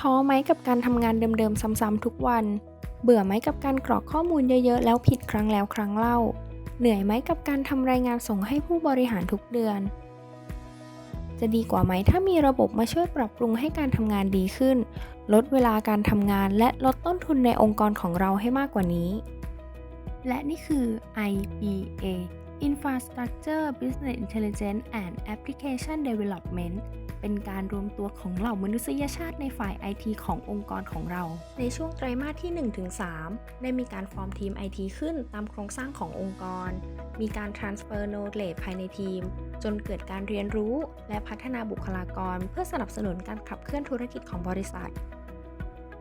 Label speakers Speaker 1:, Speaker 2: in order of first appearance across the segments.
Speaker 1: ท้อไหมกับการทำงานเดิมๆซ้ำๆทุกวัน เบื่อไหมกับการกรอกข้อมูลเยอะๆ แล้วผิดครั้งแล้วครั้งเล่า เหนื่อยไหมกับการทำรายงานส่งให้ผู้บริหารทุกเดือน จะดีกว่าไหมถ้ามีระบบมาช่วยปรับปรุงให้การทำงานดีขึ้น ลดเวลาการทำงานและลดต้นทุนในองค์กรของเราให้มากกว่านี้ และนี่คือ IBA Infrastructure Business Intelligence and Application Development เป็นการรวมตัวของเหล่ามนุษยชาติในฝ่าย IT ขององค์กรของเรา ในช่วงไตรมาสที่ 1-3 ได้มีการฟอร์มทีม IT ขึ้นตามโครงสร้างขององค์กร มีการ transfer knowledge ภายในทีม จนเกิดการเรียนรู้และพัฒนาบุคลากร เพื่อสนับสนุนการขับเคลื่อนธุรกิจของบริษัท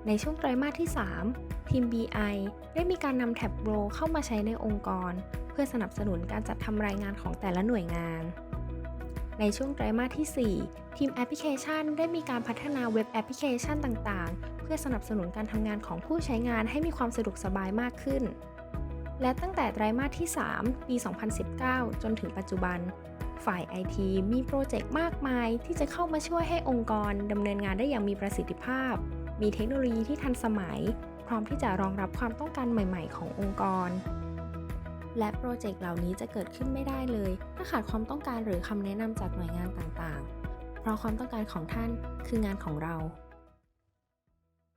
Speaker 1: ในช่วงไตรมาสที่ 3 ทีม BI ได้มีการนำแท็บโรเข้ามาใช้ในองค์กร เพื่อสนับสนุนการจัดทำรายงานของแต่ละหน่วยงาน ในช่วงไตรมาสที่ 4 ทีมแอปพลิเคชันได้มีการพัฒนาเว็บแอปพลิเคชันต่างๆ เพื่อสนับสนุนการทำงานของผู้ใช้งานให้มีความสะดวกสบายมากขึ้น และตั้งแต่ไตรมาสที่ 3 ปี 2019 จนถึงปัจจุบันฝ่าย IT มีโปรเจกต์มากมายที่จะเข้ามาช่วยให้องค์กรดำเนินงานได้อย่างมีประสิทธิภาพ มีเทคโนโลยีที่ทันสมัย พร้อมที่จะรองรับความต้องการใหม่ๆ ขององค์กร และโปรเจกต์เหล่านี้จะเกิดขึ้นไม่ได้เลย ถ้าขาดความต้องการหรือคำแนะนำจากหน่วยงานต่างๆ เพราะความต้องการของท่านคืองานของเรา